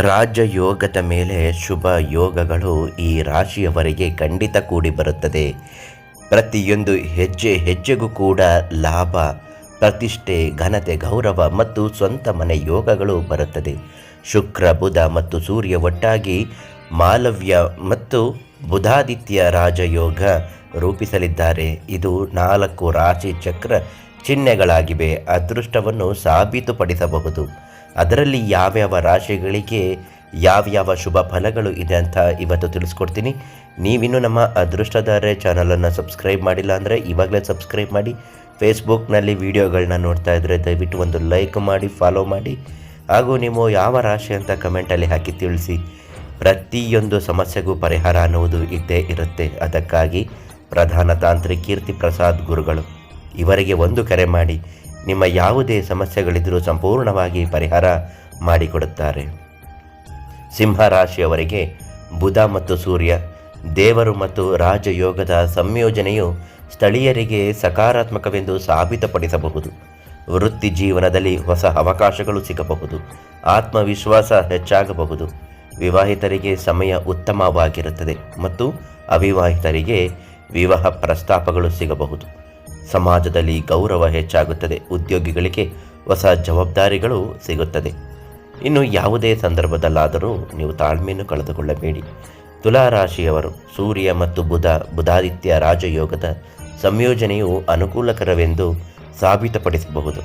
ರಾಜಯೋಗದ ಮೇಲೆ ಶುಭ ಯೋಗಗಳು ಈ ರಾಶಿಯವರಿಗೆ ಖಂಡಿತ ಕೂಡಿ ಬರುತ್ತದೆ. ಪ್ರತಿಯೊಂದು ಹೆಜ್ಜೆ ಹೆಜ್ಜೆಗೂ ಕೂಡ ಲಾಭ, ಪ್ರತಿಷ್ಠೆ, ಘನತೆ, ಗೌರವ ಮತ್ತು ಸ್ವಂತ ಮನೆ ಯೋಗಗಳು ಬರುತ್ತದೆ. ಶುಕ್ರ, ಬುಧ ಮತ್ತು ಸೂರ್ಯ ಒಟ್ಟಾಗಿ ಮಾಲವ್ಯ ಮತ್ತು ಬುಧಾದಿತ್ಯ ರಾಜಯೋಗ ರೂಪಿಸಲಿದ್ದಾರೆ. ಇದು ನಾಲ್ಕು ರಾಶಿ ಚಕ್ರ ಚಿಹ್ನೆಗಳಾಗಿವೆ. ಅದೃಷ್ಟವನ್ನು ಸಾಬೀತುಪಡಿಸಬಹುದು. ಅದರಲ್ಲಿ ಯಾವ್ಯಾವ ರಾಶಿಗಳಿಗೆ ಯಾವ್ಯಾವ ಶುಭ ಫಲಗಳು ಇದೆ ಅಂತ ಇವತ್ತು ತಿಳಿಸ್ಕೊಡ್ತೀನಿ. ನೀವಿನ್ನೂ ನಮ್ಮ ಅದೃಷ್ಟಧಾರೆ ಚಾನಲನ್ನು ಸಬ್ಸ್ಕ್ರೈಬ್ ಮಾಡಿಲ್ಲ ಅಂದರೆ ಇವಾಗಲೇ ಸಬ್ಸ್ಕ್ರೈಬ್ ಮಾಡಿ. ಫೇಸ್ಬುಕ್ನಲ್ಲಿ ವಿಡಿಯೋಗಳನ್ನ ನೋಡ್ತಾ ಇದ್ದರೆ ದಯವಿಟ್ಟು ಒಂದು ಲೈಕ್ ಮಾಡಿ, ಫಾಲೋ ಮಾಡಿ. ಹಾಗೂ ನೀವು ಯಾವ ರಾಶಿ ಅಂತ ಕಮೆಂಟಲ್ಲಿ ಹಾಕಿ ತಿಳಿಸಿ. ಪ್ರತಿಯೊಂದು ಸಮಸ್ಯೆಗೂ ಪರಿಹಾರ ಅನ್ನುವುದು ಇದ್ದೇ ಇರುತ್ತೆ. ಅದಕ್ಕಾಗಿ ಪ್ರಧಾನ ತಾಂತ್ರಿಕ ಕೀರ್ತಿ ಪ್ರಸಾದ್ ಗುರುಗಳು, ಇವರಿಗೆ ಒಂದು ಕರೆ ಮಾಡಿ. ನಿಮ್ಮ ಯಾವುದೇ ಸಮಸ್ಯೆಗಳಿದ್ದರೂ ಸಂಪೂರ್ಣವಾಗಿ ಪರಿಹಾರ ಮಾಡಿಕೊಡುತ್ತಾರೆ. ಸಿಂಹ ರಾಶಿಯವರಿಗೆ ಬುಧ ಮತ್ತು ಸೂರ್ಯ, ದೇವರು ಮತ್ತು ರಾಜಯೋಗದ ಸಂಯೋಜನೆಯು ಸ್ಥಳೀಯರಿಗೆ ಸಕಾರಾತ್ಮಕವೆಂದು ಸಾಬೀತುಪಡಿಸಬಹುದು. ವೃತ್ತಿ ಜೀವನದಲ್ಲಿ ಹೊಸ ಅವಕಾಶಗಳು ಸಿಗಬಹುದು. ಆತ್ಮವಿಶ್ವಾಸ ಹೆಚ್ಚಾಗಬಹುದು. ವಿವಾಹಿತರಿಗೆ ಸಮಯ ಉತ್ತಮವಾಗಿರುತ್ತದೆ ಮತ್ತು ಅವಿವಾಹಿತರಿಗೆ ವಿವಾಹ ಪ್ರಸ್ತಾಪಗಳು ಸಿಗಬಹುದು. ಸಮಾಜದಲ್ಲಿ ಗೌರವ ಹೆಚ್ಚಾಗುತ್ತದೆ. ಉದ್ಯೋಗಿಗಳಿಗೆ ಹೊಸ ಜವಾಬ್ದಾರಿಗಳು ಸಿಗುತ್ತದೆ. ಇನ್ನು ಯಾವುದೇ ಸಂದರ್ಭದಲ್ಲಾದರೂ ನೀವು ತಾಳ್ಮೆಯನ್ನು ಕಳೆದುಕೊಳ್ಳಬೇಡಿ. ತುಲಾರಾಶಿಯವರು ಸೂರ್ಯ ಮತ್ತು ಬುಧ, ಬುಧಾದಿತ್ಯ ರಾಜಯೋಗದ ಸಂಯೋಜನೆಯು ಅನುಕೂಲಕರವೆಂದು ಸಾಬೀತುಪಡಿಸಬಹುದು.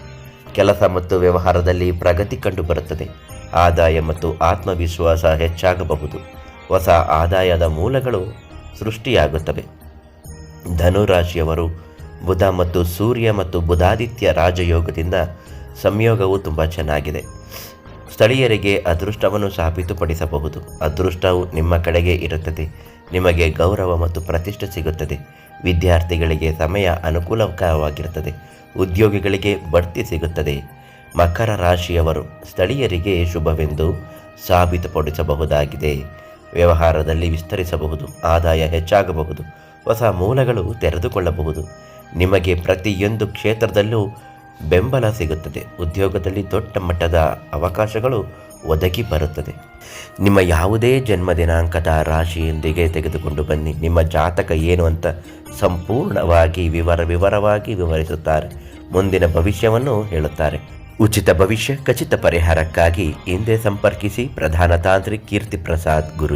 ಕೆಲಸ ಮತ್ತು ವ್ಯವಹಾರದಲ್ಲಿ ಪ್ರಗತಿ ಕಂಡುಬರುತ್ತದೆ. ಆದಾಯ ಮತ್ತು ಆತ್ಮವಿಶ್ವಾಸ ಹೆಚ್ಚಾಗಬಹುದು. ಹೊಸ ಆದಾಯದ ಮೂಲಗಳು ಸೃಷ್ಟಿಯಾಗುತ್ತವೆ. ಧನುರಾಶಿಯವರು ಬುಧ ಮತ್ತು ಸೂರ್ಯ ಮತ್ತು ಬುಧಾದಿತ್ಯ ರಾಜಯೋಗದಿಂದ ಸಂಯೋಗವು ತುಂಬ ಚೆನ್ನಾಗಿದೆ. ಸ್ಥಳೀಯರಿಗೆ ಅದೃಷ್ಟವನ್ನು ಸಾಬೀತುಪಡಿಸಬಹುದು ಅದೃಷ್ಟವು ನಿಮ್ಮ ಕಡೆಗೆ ಇರುತ್ತದೆ. ನಿಮಗೆ ಗೌರವ ಮತ್ತು ಪ್ರತಿಷ್ಠೆ ಸಿಗುತ್ತದೆ. ವಿದ್ಯಾರ್ಥಿಗಳಿಗೆ ಸಮಯ ಅನುಕೂಲಕರವಾಗಿರುತ್ತದೆ. ಉದ್ಯೋಗಿಗಳಿಗೆ ಬಡ್ತಿ ಸಿಗುತ್ತದೆ. ಮಕರ ರಾಶಿಯವರು ಸ್ಥಳೀಯರಿಗೆ ಶುಭವೆಂದು ಸಾಬೀತುಪಡಿಸಬಹುದಾಗಿದೆ. ವ್ಯವಹಾರದಲ್ಲಿ ವಿಸ್ತರಿಸಬಹುದು. ಆದಾಯ ಹೆಚ್ಚಾಗಬಹುದು. ಹೊಸ ಮೂಲಗಳು ತೆರೆದುಕೊಳ್ಳಬಹುದು. ನಿಮಗೆ ಪ್ರತಿಯೊಂದು ಕ್ಷೇತ್ರದಲ್ಲೂ ಬೆಂಬಲ ಸಿಗುತ್ತದೆ. ಉದ್ಯೋಗದಲ್ಲಿ ದೊಡ್ಡ ಮಟ್ಟದ ಅವಕಾಶಗಳು ಒದಗಿ ಬರುತ್ತದೆ. ನಿಮ್ಮ ಯಾವುದೇ ಜನ್ಮ ದಿನಾಂಕದ ರಾಶಿಯೊಂದಿಗೆ ತೆಗೆದುಕೊಂಡು ಬನ್ನಿ. ನಿಮ್ಮ ಜಾತಕ ಏನು ಅಂತ ಸಂಪೂರ್ಣವಾಗಿ ವಿವರ ವಿವರವಾಗಿ ವಿವರಿಸುತ್ತಾರೆ. ಮುಂದಿನ ಭವಿಷ್ಯವನ್ನು ಹೇಳುತ್ತಾರೆ. ಉಚಿತ ಭವಿಷ್ಯ, ಖಚಿತ ಪರಿಹಾರಕ್ಕಾಗಿ ಹಿಂದೆ ಸಂಪರ್ಕಿಸಿ ಪ್ರಧಾನ ತಾಂತ್ರಿಕ್ ಕೀರ್ತಿ ಪ್ರಸಾದ್ ಗುರು